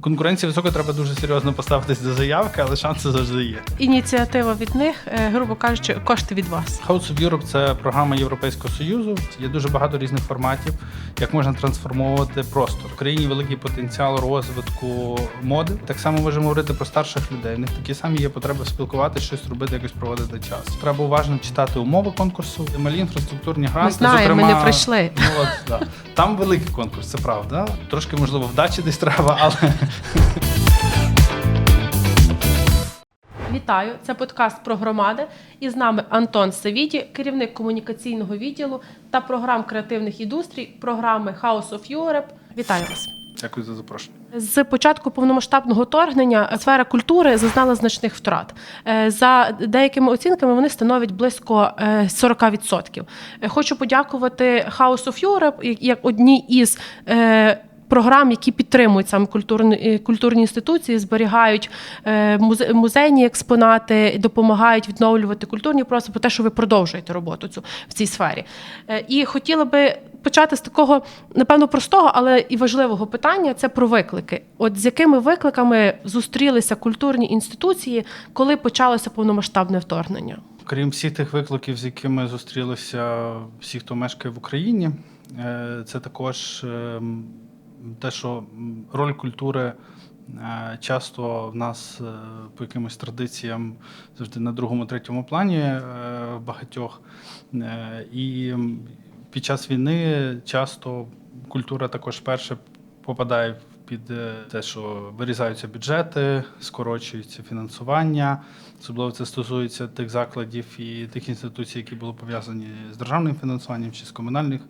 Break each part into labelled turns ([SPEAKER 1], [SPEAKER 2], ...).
[SPEAKER 1] конкуренція висока, треба дуже серйозно поставитись до заявки, але шанси завжди є.
[SPEAKER 2] Ініціатива від них, е, грубо кажучи, кошти від вас.
[SPEAKER 1] House of Europe – це програма Європейського союзу. Є дуже багато різних форматів, як можна трансформовувати простор. В Україні великий потенціал розвитку моди. Так само можемо говорити про старших людей. В них такі самі є потреби спілкуватися, щось робити, якось проводити час. Треба уважно читати умови конкурсу, малі інфраструктурні гранти.
[SPEAKER 2] знаємо, ми не пройшли.
[SPEAKER 1] Ну от да. там великий конкурс, це правда. Трошки можливо вдачі десь треба, але
[SPEAKER 2] Вітаю! Це подкаст про громади. І з нами Антон Савіті, керівник комунікаційного відділу та програм креативних індустрій, програми House of Europe. Вітаю вас!
[SPEAKER 1] дякую за запрошення.
[SPEAKER 2] З початку повномасштабного вторгнення сфера культури зазнала значних втрат. Е, За деякими оцінками вони становлять близько е, 40%. Е, Хочу подякувати House of Europe як одній із. Програм, які підтримують саме культурні, е, культурні інституції, зберігають е, музе- музейні експонати, допомагають відновлювати культурні простори, про те, що ви продовжуєте роботу цю в цій сфері. Е, І хотіла би почати з такого, напевно, простого, але і важливого питання це про виклики. От з якими викликами зустрілися культурні інституції, коли почалося повномасштабне вторгнення?
[SPEAKER 1] Крім всіх тих викликів, з якими зустрілися всі, хто мешкає в Україні, це також е, те, що роль культури е, часто в нас е, по якимось традиціям завжди на другому, третьому плані е, багатьох. І під час війни часто культура також перше попадає під те, що вирізаються бюджети, скорочується фінансування. Особливо це стосується тих закладів і тих інституцій, які були пов'язані з державним фінансуванням чи з комунальним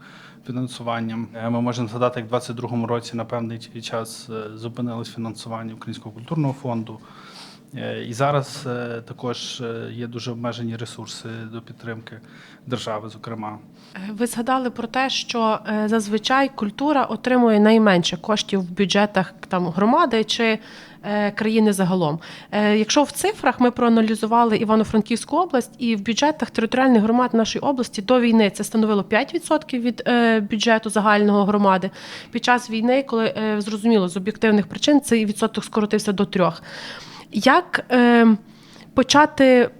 [SPEAKER 1] фінансуванням. Е, Ми можемо згадати, як в 2022 році на певний час е, зупинилось фінансування Українського культурного фонду. Е, І зараз також є дуже обмежені ресурси до підтримки держави, зокрема.
[SPEAKER 2] Ви згадали про те, що зазвичай культура отримує найменше коштів в бюджетах там громади чи країни загалом. Е, Якщо в цифрах ми проаналізували Івано-Франківську область, і в бюджетах територіальних громад нашої області до війни це становило 5% від е, бюджету загального громади. Під час війни, коли е, зрозуміло з об'єктивних причин, цей відсоток скоротився до 3%. Як е, почати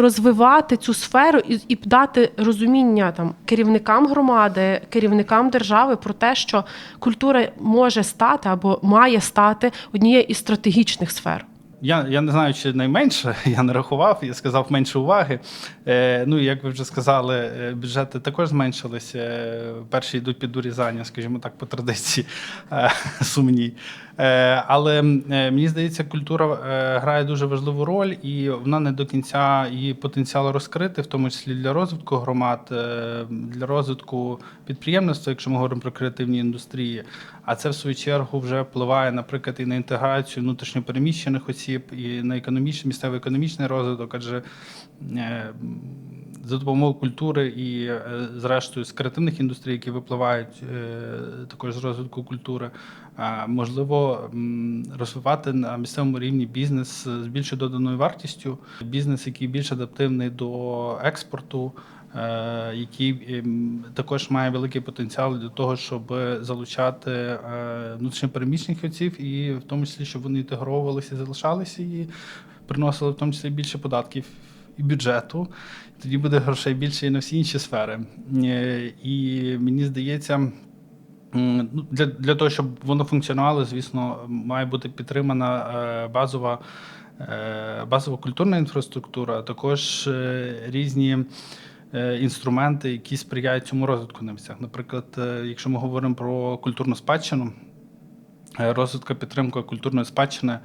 [SPEAKER 2] розвивати цю сферу і, і дати розуміння там керівникам громади, керівникам держави про те, що культура може стати або має стати однією із стратегічних сфер.
[SPEAKER 1] Я, я не знаю, чи найменше, я не рахував, я сказав менше уваги. Е, ну, як ви вже сказали, е, бюджети також зменшилися. Е, перші йдуть під урізання, скажімо так, по традиції е, сумній. Е, але е, мені здається, культура е, грає дуже важливу роль, і вона не до кінця її потенціал розкрити, в тому числі для розвитку громад, е, для розвитку підприємництва, якщо ми говоримо про креативні індустрії. А це в свою чергу вже впливає, наприклад, і на інтеграцію внутрішньопереміщених осіб, і на економічний місцевий економічний розвиток, адже е, за допомогою культури і, е, зрештою, з креативних індустрій, які випливають е, також з розвитку культури, можливо розвивати на місцевому рівні бізнес з більшою доданою вартістю, бізнес, який більш адаптивний до експорту. Е, Який ем, також має великий потенціал для того, щоб залучати е, внутрішньопереміщених осіб, і в тому числі, щоб вони інтегровувалися залишалися, і приносили в тому числі більше податків і бюджету. Тоді буде грошей більше і на всі інші сфери. Е, І мені здається, ну, для, для того, щоб воно функціонувало, звісно, має бути підтримана е, базова, е, базова культурна інфраструктура, а також е, різні. Е, Інструменти, які сприяють цьому розвитку на місцях. Наприклад, е, якщо ми говоримо про культурну спадщину, Е, Розвитка підтримка культурної спадщини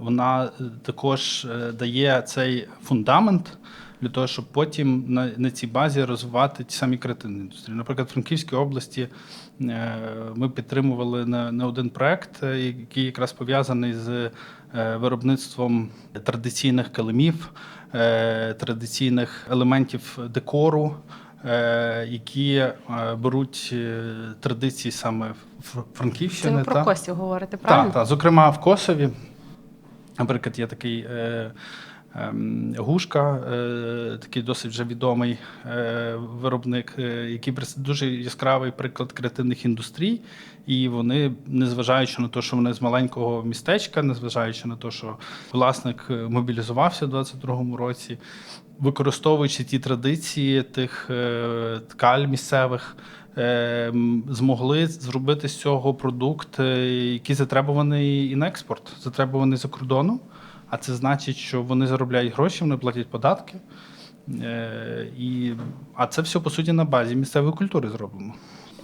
[SPEAKER 1] вона також дає цей фундамент для того, щоб потім на, на цій базі розвивати ті самі креативні індустрії. Наприклад, в Франківській області е, ми підтримували не, не один проект, е, який якраз пов'язаний з е, виробництвом традиційних килимів, традиційних елементів декору. Які беруть традиції саме Фр-
[SPEAKER 2] Це
[SPEAKER 1] Франківщини.
[SPEAKER 2] ви про
[SPEAKER 1] та?
[SPEAKER 2] Костю говорите, правильно?
[SPEAKER 1] Так, так. Зокрема, в Косові, наприклад, є такий Гушка, е, такий досить вже відомий е, виробник, е, який дуже яскравий приклад креативних індустрій. І вони, незважаючи на те, що вони з маленького містечка, незважаючи на те, що власник мобілізувався у 22-му році, використовуючи ті традиції тих ткаль місцевих, змогли зробити з цього продукт, який затребуваний і на експорт, затребуваний за кордону. А це значить, що вони заробляють гроші, вони платять податки. Е, і, а це все по суті на базі місцевої культури зроблено.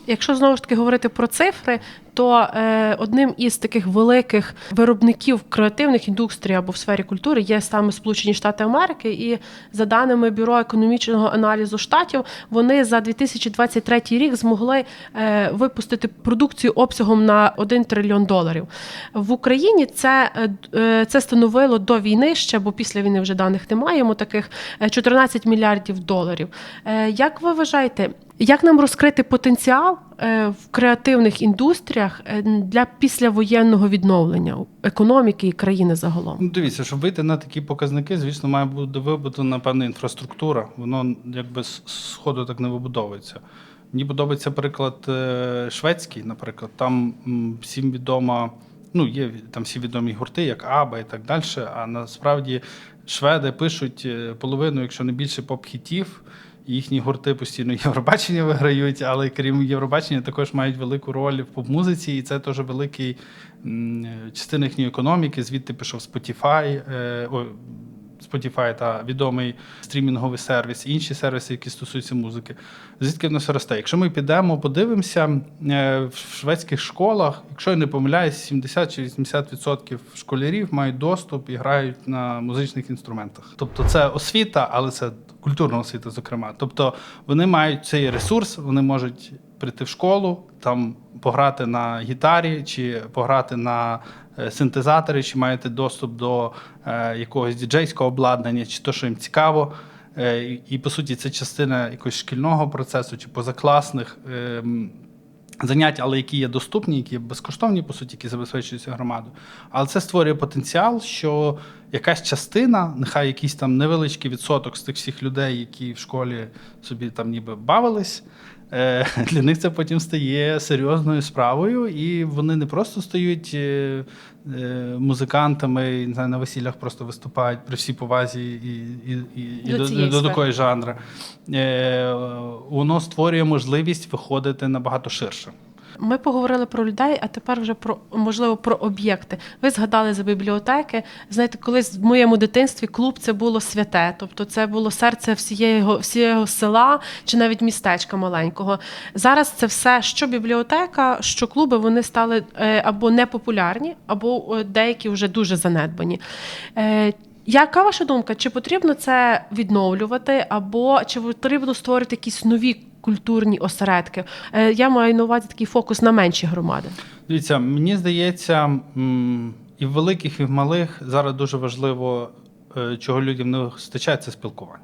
[SPEAKER 2] Якщо знову ж таки говорити про цифри, то е, одним із таких великих виробників креативних індустрій або в сфері культури є саме Сполучені Штати Америки. І за даними бюро економічного аналізу штатів, вони за 2023 рік змогли е, випустити продукцію обсягом на 1 трильйон доларів. В Україні це, е, це становило до війни ще, бо після війни вже даних не маємо таких е, 14 мільярдів доларів. Як ви вважаєте, як нам розкрити потенціал е, в креативних індустріях е, для післявоєнного відновлення економіки і країни загалом?
[SPEAKER 1] Ну, дивіться, щоб вийти на такі показники, звісно, має бути вибудована певна інфраструктура. Воно якби з сходу так не вибудовується. Мені подобається приклад е, шведський, наприклад. Там всім відома, ну, є там всі відомі гурти, як Аба і так далі. А насправді шведи пишуть половину, якщо не більше поп-хітів. Їхні гурти постійно Євробачення виграють, але крім Євробачення, також мають велику роль в поп-музиці, і це теж великий частина їхньої економіки. Звідти пішов Spotify, е, Spotify та відомий стрімінговий сервіс, інші сервіси, які стосуються музики. Звідки воно все росте? Якщо ми підемо, подивимося е, в шведських школах, якщо я не помиляюсь, 70 чи 80% школярів мають доступ і грають на музичних інструментах. Тобто це освіта, але це культурна освіта, зокрема. Тобто вони мають цей ресурс, вони можуть прийти в школу, там пограти на гітарі чи пограти на е, синтезаторі, чи маєте доступ до е, якогось діджейського обладнання, чи то, що їм цікаво. Е, і, і, по суті, це частина якогось шкільного процесу чи позакласних ем, занять, але які є доступні, які є безкоштовні, по суті, які забезпечуються громадою. Але це створює потенціал, що якась частина, нехай якийсь там невеличкий відсоток з тих всіх людей, які в школі собі там ніби бавились. Е, Для них це потім стає серйозною справою, і вони не просто стають е, е, музикантами не знаю, на весіллях просто виступають при всій повазі і, і, і, і
[SPEAKER 2] До
[SPEAKER 1] до, до такої жанру. Е, Воно створює можливість виходити набагато ширше.
[SPEAKER 2] Ми поговорили про людей, а тепер вже про можливо про об'єкти. Ви згадали за бібліотеки. Знаєте, колись в моєму дитинстві клуб це було святе, тобто це було серце всієї всієї села чи навіть містечка маленького. Зараз це все, що бібліотека, що клуби, вони стали е, або непопулярні, або е, деякі вже дуже занедбані. Е, Яка ваша думка? Чи потрібно це відновлювати, або чи потрібно створити якісь нові культурні осередки? Е, Я маю на увазі такий фокус на менші громади.
[SPEAKER 1] Дивіться, мені здається, і в великих, і в малих зараз дуже важливо, е, чого людям не вистачає, це спілкування.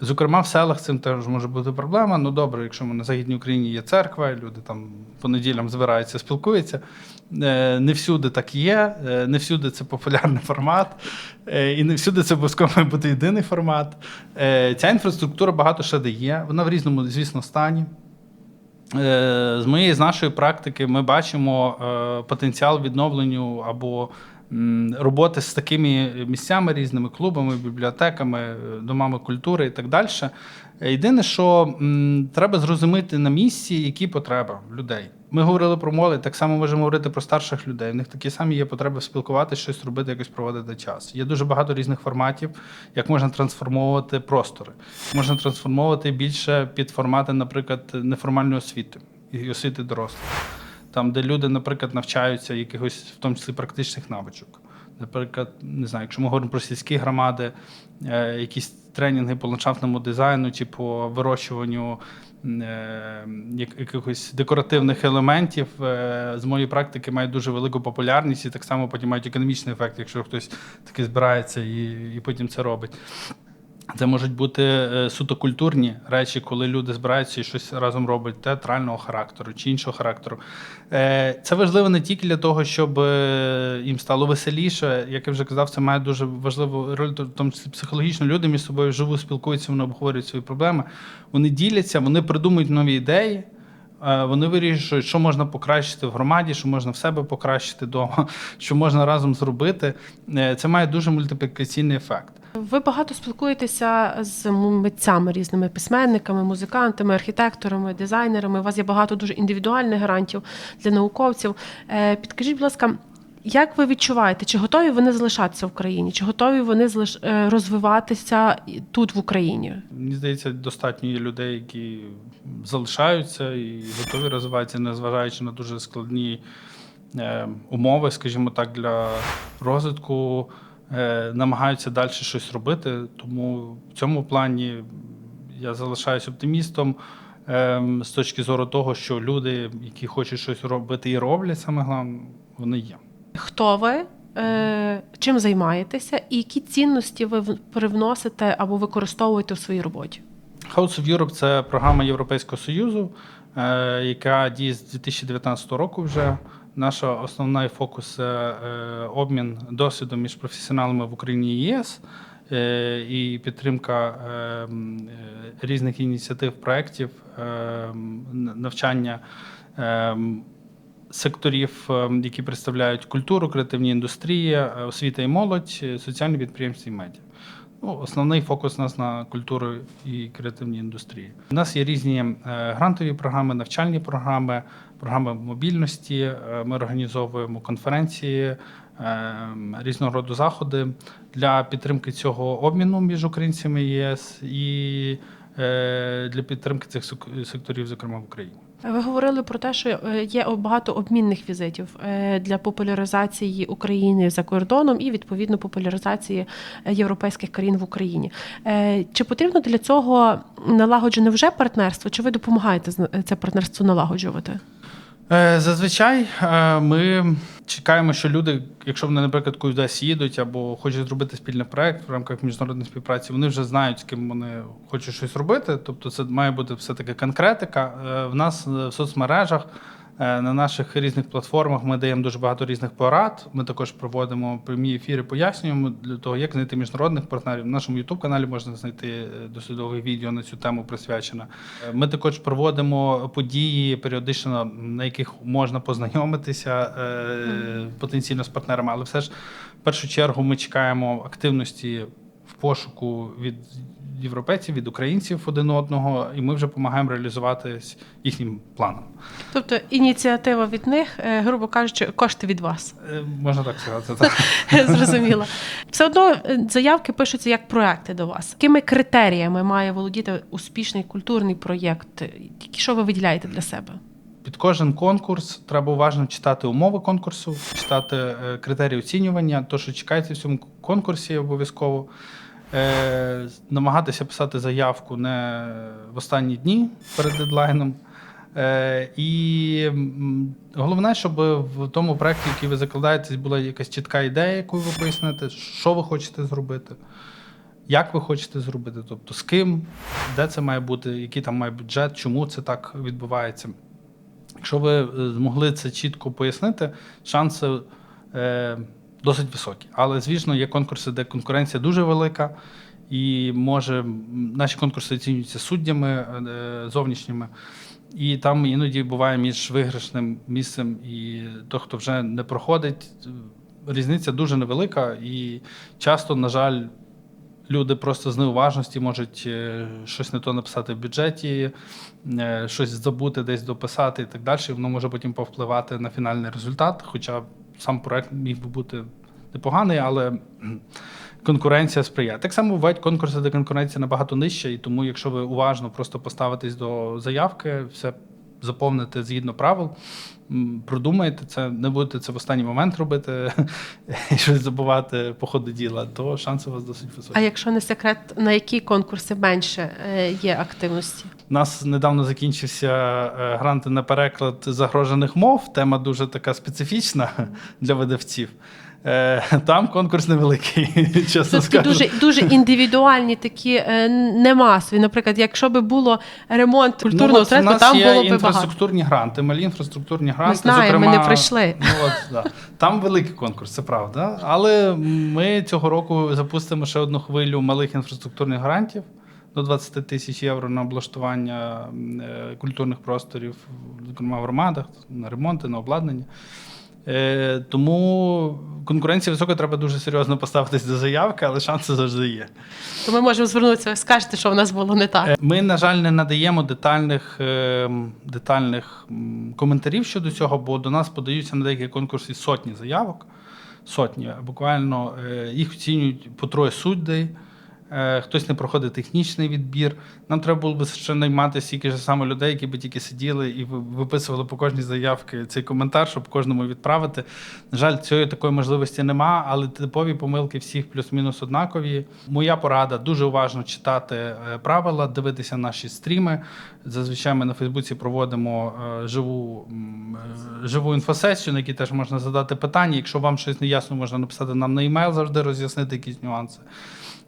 [SPEAKER 1] Зокрема, в селах цим теж може бути проблема. Ну добре, якщо на Західній Україні є церква, люди там по неділям збираються, спілкуються. Е, Не всюди так є, е, не всюди це популярний формат, е, і не всюди це обов'язково має бути єдиний формат. Ця інфраструктура багато ще де є. Вона в різному, звісно, стані. З моєї з нашої практики ми бачимо потенціал відновленню або роботи з такими місцями, різними клубами, бібліотеками, е, домами культури і так далі. Єдине, що треба зрозуміти на місці, які потреби людей. Ми говорили про молодь, так само можемо говорити про старших людей. В них такі самі є потреби спілкуватися, щось робити, якось проводити час. Є дуже багато різних форматів, як можна трансформовувати простори. Можна трансформовувати більше під формати, наприклад, неформальної освіти і освіти дорослих. Там, де люди, наприклад, навчаються якихось, в тому числі практичних навичок. Наприклад, не знаю, якщо ми говоримо про сільські громади, е, якісь тренінги по ландшафтному дизайну чи по вирощуванню е, якихось декоративних елементів, е, з моєї практики мають дуже велику популярність і так само потім мають економічний ефект, якщо хтось таки збирається і, і потім це робить. Це можуть бути е, суто культурні речі, коли люди збираються і щось разом роблять театрального характеру чи іншого характеру. Е, Це важливо не тільки для того, щоб е, їм стало веселіше. Як я вже казав, це має дуже важливу роль, в тому числі психологічно. Люди між собою живо спілкуються, вони обговорюють свої проблеми. Вони діляться, вони придумують нові ідеї. Вони вирішують, що можна покращити в громаді, що можна в себе покращити вдома, що можна разом зробити. Це має дуже мультиплікаційний ефект.
[SPEAKER 2] Ви багато спілкуєтеся з митцями різними письменниками, музикантами, архітекторами, дизайнерами. У вас є багато дуже індивідуальних грантів для науковців. Е, Підкажіть, будь ласка, як ви відчуваєте, чи готові вони залишатися в країні? Чи готові вони е, розвиватися тут в Україні?
[SPEAKER 1] Мені здається, достатньо є людей, які залишаються і готові розвиватися, незважаючи на дуже складні е, умови, скажімо так, для розвитку, намагаються далі щось робити. Тому в цьому плані я залишаюся оптимістом. е, З точки зору того, що люди, які хочуть щось робити і роблять, саме головне, вони є.
[SPEAKER 2] Хто ви? е, Чим займаєтеся, і які цінності ви привносите або використовуєте у своїй роботі?
[SPEAKER 1] House of Europe – це програма Європейського Союзу, е, яка діє з 2019 року вже. Наша основний фокус е, обмін досвідом між професіоналами в Україні і ЄС е, і підтримка е, е, різних ініціатив, проєктів, е, навчання. е, Секторів, е, які представляють культуру, креативні індустрії, е, освіта і молодь, е, соціальні підприємства і медіа. Ну, основний фокус у нас на культуру і креативній індустрії. У нас є різні е, грантові програми, навчальні програми, програми мобільності. Е, Ми організовуємо конференції, е, різного роду заходи для підтримки цього обміну між українцями і ЄС і е, для підтримки цих секторів, зокрема в Україні.
[SPEAKER 2] Ви говорили про те, що є багато обмінних візитів для популяризації України за кордоном і відповідно популяризації європейських країн в Україні. Чи потрібно для цього налагоджене вже партнерство? Чи ви допомагаєте це партнерство налагоджувати?
[SPEAKER 1] Е, Зазвичай е, ми чекаємо, що люди, якщо вони, наприклад, кудись їдуть або хочуть зробити спільний проект в рамках міжнародної співпраці, вони вже знають, з ким вони хочуть щось робити. Тобто, це має бути все-таки конкретика. Е, В нас в соцмережах. Е, На наших різних платформах ми даємо дуже багато різних порад. Ми також проводимо прямі ефіри, пояснюємо для того, як знайти міжнародних партнерів. В нашому youtube каналі можна знайти е, дослідове відео на цю тему присвячене. Е, Ми також проводимо події періодично, на яких можна познайомитися потенційно з партнерами, але все ж в першу чергу ми чекаємо активності пошуку від європейців, від українців один одного, і ми вже допомагаємо реалізуватись їхнім планом.
[SPEAKER 2] Тобто ініціатива від них, е, грубо кажучи, кошти від вас.
[SPEAKER 1] Е, Можна так сказати. Так.
[SPEAKER 2] Зрозуміло. Все одно е, заявки пишуться як проекти до вас. Якими критеріями має володіти успішний культурний проєкт? Що ви виділяєте для себе?
[SPEAKER 1] Під кожен конкурс треба уважно читати умови конкурсу, читати критерії оцінювання, то, що чекається в цьому конкурсі обов'язково. Е, намагатися писати заявку не в останні дні перед дедлайном. Е, і головне, щоб в тому проєкті, який ви закладаєтесь, була якась чітка ідея, яку ви поясните, що ви хочете зробити, як ви хочете зробити, тобто з ким, де це має бути, який там має бюджет, чому це так відбувається. Якщо ви е, змогли це чітко пояснити, шанси е, досить високі. Але, звісно, є конкурси, де конкуренція дуже велика, і може наші конкурси оцінюються суддями е, зовнішніми. І там іноді буває між виграшним місцем і той, хто вже не проходить, е, різниця дуже невелика. І часто, на жаль, люди просто з неуважності можуть е, щось не то написати в бюджеті, е, щось забути, десь дописати і так далі. Воно може потім повпливати на фінальний результат. Хоча сам проект міг би бути непоганий, але конкуренція сприяє. Так само бувають конкурси, де конкуренція набагато нижча, і тому, якщо ви уважно просто поставитесь до заявки, все заповните згідно правил. м, Продумаєте це, не будете це в останній момент робити і щось забувати по ходу діла, то шанси у вас досить високі.
[SPEAKER 2] А якщо не секрет, на які конкурси менше е, є активності?
[SPEAKER 1] У нас недавно закінчився е, грант на переклад загрожених мов. Тема дуже така специфічна для видавців. Е, Там конкурс невеликий, чесно
[SPEAKER 2] Це
[SPEAKER 1] скажу.
[SPEAKER 2] дуже дуже індивідуальні, такі е, не масові. Наприклад, якщо би було ремонт культурного
[SPEAKER 1] ну, от у нас
[SPEAKER 2] там
[SPEAKER 1] є
[SPEAKER 2] було б багато.
[SPEAKER 1] інфраструктурні гранти, малі інфраструктурні гранти.
[SPEAKER 2] знаємо, ми
[SPEAKER 1] зокрема,
[SPEAKER 2] не пройшли.
[SPEAKER 1] Ну, от, да. Там великий конкурс, це правда. Але ми цього року запустимо ще одну хвилю малих інфраструктурних грантів до 20 тисяч євро на облаштування е, культурних просторів, зокрема в громадах, на ремонти, на обладнання. Е, Тому конкуренція висока, треба дуже серйозно поставитись до заявки, але шанси завжди є.
[SPEAKER 2] То ми можемо звернутися, ви скажете, що в нас було не так.
[SPEAKER 1] Е, Ми, на жаль, не надаємо детальних, е, детальних коментарів щодо цього, бо до нас подаються на деякі конкурси сотні заявок. Сотні. Буквально е, їх оцінюють по троє суддей. Е, Хтось не проходить технічний відбір. Нам треба було б ще наймати стільки ж саме людей, які би тільки сиділи і виписували по кожній заявці цей коментар, щоб кожному відправити. На жаль, цієї такої можливості нема, але типові помилки всіх плюс-мінус однакові. Моя порада дуже уважно читати е, правила, дивитися наші стріми. Зазвичай ми на Фейсбуці проводимо е, живу, живу інфосесію, на якій теж можна задати питання. Якщо вам щось не ясно, можна написати нам на емейл, завжди роз'яснити якісь нюанси.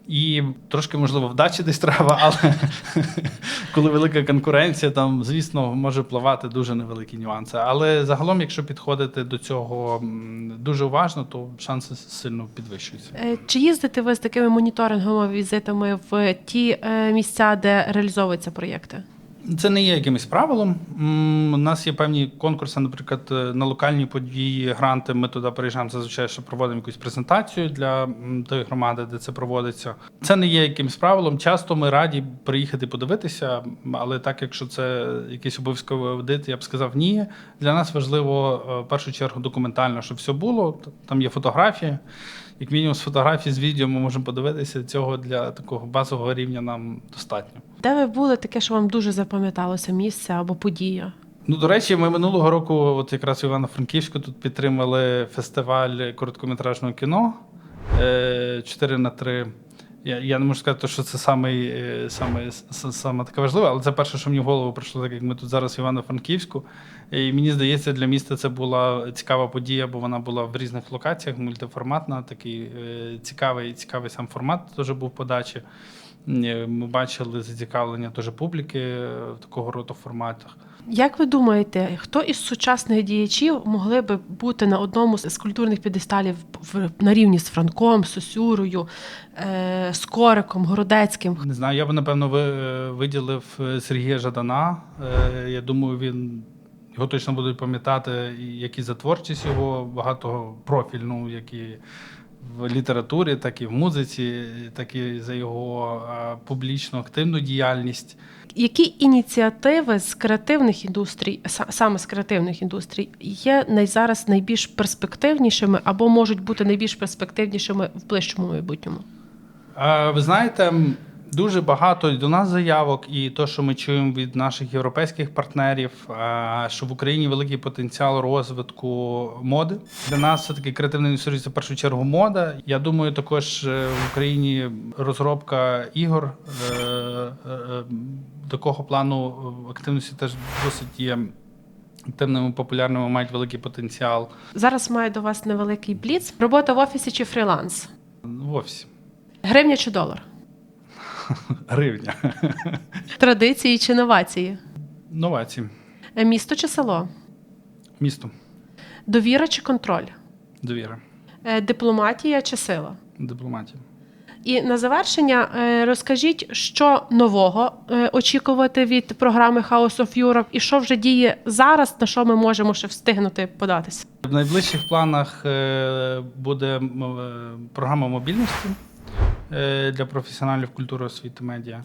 [SPEAKER 1] І трошки, можливо, вдачі десь треба, але коли велика конкуренція, там, звісно, може впливати дуже невеликі нюанси. Але загалом, якщо підходити до цього дуже уважно, то шанси сильно підвищуються.
[SPEAKER 2] Е, Чи їздите ви з такими моніторинговими візитами в ті е, місця, де реалізовуються проєкти?
[SPEAKER 1] Це не є якимось правилом. У нас є певні конкурси, наприклад, е, на локальні події, гранти. Ми туди приїжджаємо зазвичай, що проводимо якусь презентацію для тої громади, де це проводиться. Це не є якимось правилом. Часто ми раді приїхати подивитися, але так, якщо це якийсь обов'язковий аудит, я б сказав ні. Для нас важливо е, в першу чергу документально, щоб все було. Там є фотографії. Як мінімум з фотографій, з відео ми можемо подивитися. Цього для такого базового рівня нам достатньо.
[SPEAKER 2] Де ви були таке, що вам дуже запам'яталося місце або подія?
[SPEAKER 1] Ну, до речі, ми минулого року, от якраз в Івано-Франківську, тут підтримали фестиваль короткометражного кіно 4 на 3. Я, я не можу сказати, що це саме, саме, саме таке важливе, але це перше, що мені в голову прийшло, так як ми тут зараз в Івано-Франківську. І мені здається, для міста це була цікава подія, бо вона була в різних локаціях, мультиформатна, такий е, цікавий, цікавий сам формат теж був подачі. Е, Ми бачили зацікавлення теж публіки е, в такого роду форматах.
[SPEAKER 2] Як ви думаєте, хто із сучасних діячів могли би бути на одному з культурних підесталів на рівні з Франком, Сосюрою, е, Скориком, Городецьким?
[SPEAKER 1] Не знаю, я б напевно ви- виділив е, Сергія Жадана. Е, Я думаю, він його точно будуть пам'ятати, і як і за творчість його багатопрофільну, як і в літературі, так і в музиці, так і за його е, публічну активну діяльність.
[SPEAKER 2] Які ініціативи з креативних індустрій, са- саме з креативних індустрій, є зараз найбільш перспективнішими або можуть бути найбільш перспективнішими в ближчому майбутньому?
[SPEAKER 1] Е, Ви знаєте, дуже багато до нас заявок, і то, що ми чуємо від наших європейських партнерів, е, що в Україні великий потенціал розвитку моди. Для нас все таки креативна індустрія це в першу чергу мода. Я думаю, також е, в Україні розробка ігор е, е, такого плану активності теж досить є. Активними, популярними мають великий потенціал
[SPEAKER 2] Зараз маю до вас невеликий бліц. Робота в офісі чи фріланс?
[SPEAKER 1] в офісі.
[SPEAKER 2] Гривня чи долар?
[SPEAKER 1] Гривня.
[SPEAKER 2] Традиції чи новації?
[SPEAKER 1] Новації.
[SPEAKER 2] Е, Місто чи село?
[SPEAKER 1] Місто.
[SPEAKER 2] Довіра чи контроль?
[SPEAKER 1] Довіра.
[SPEAKER 2] Е, Дипломатія чи сила?
[SPEAKER 1] Дипломатія.
[SPEAKER 2] І на завершення е, розкажіть, що нового очікувати від програми House of Europe і що вже діє зараз, на що ми можемо ще встигнути податися.
[SPEAKER 1] В найближчих планах буде програма мобільності для професіоналів культури, освіти, медіа.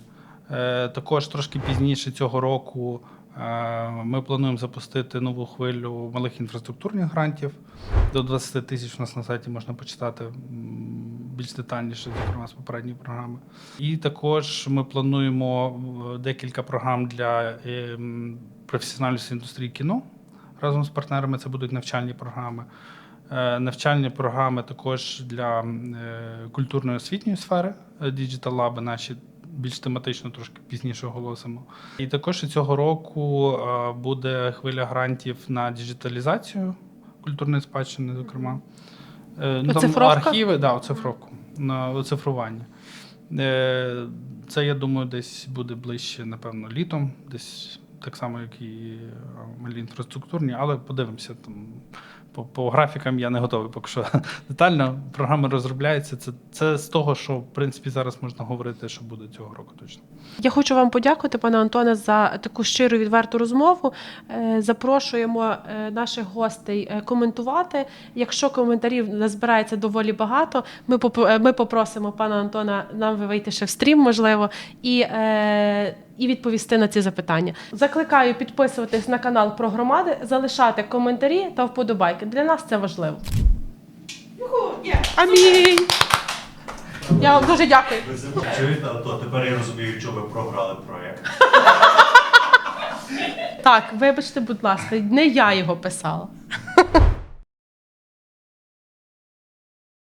[SPEAKER 1] Е, Також трошки пізніше цього року е, ми плануємо запустити нову хвилю малих інфраструктурних грантів. До 20 тисяч у нас на сайті можна почитати більш детальніше, зокрема з попередньої програми. І також ми плануємо е, декілька програм для е, професіоналів з індустрії кіно. Разом з партнерами це будуть навчальні програми. Е, Навчальні програми також для е, культурної освітньої сфери, Digital Lab наші більш тематично трошки пізніше оголосимо. І також цього року е, буде хвиля грантів на діджиталізацію культурної спадщини, зокрема. Е, Ну, там архіви, да, оцифровку, на оцифрування. Е, Це, я думаю, десь буде ближче, напевно, літом, десь так само, як і е, малі інфраструктурні, але подивимося там. По, по графікам я не готовий поки що детально. Програма розробляється. Це, це з того, що в принципі зараз можна говорити, що буде цього року точно.
[SPEAKER 2] Я хочу вам подякувати, пане Антоне, за таку щиру відверту розмову. Е, Запрошуємо е, наших гостей е, коментувати. Якщо коментарів назбирається доволі багато, ми ми попросимо пана Антона нам вийти ще в стрім, можливо, і, і відповісти на ці запитання. Закликаю підписуватись на канал про громади, залишати коментарі та вподобайки. Для нас це важливо. Амінь. Я вам дуже дякую.
[SPEAKER 3] Ви чуєте, то тепер я розумію, що ви програли проєкт.
[SPEAKER 2] Так, вибачте, будь ласка, не я його писала.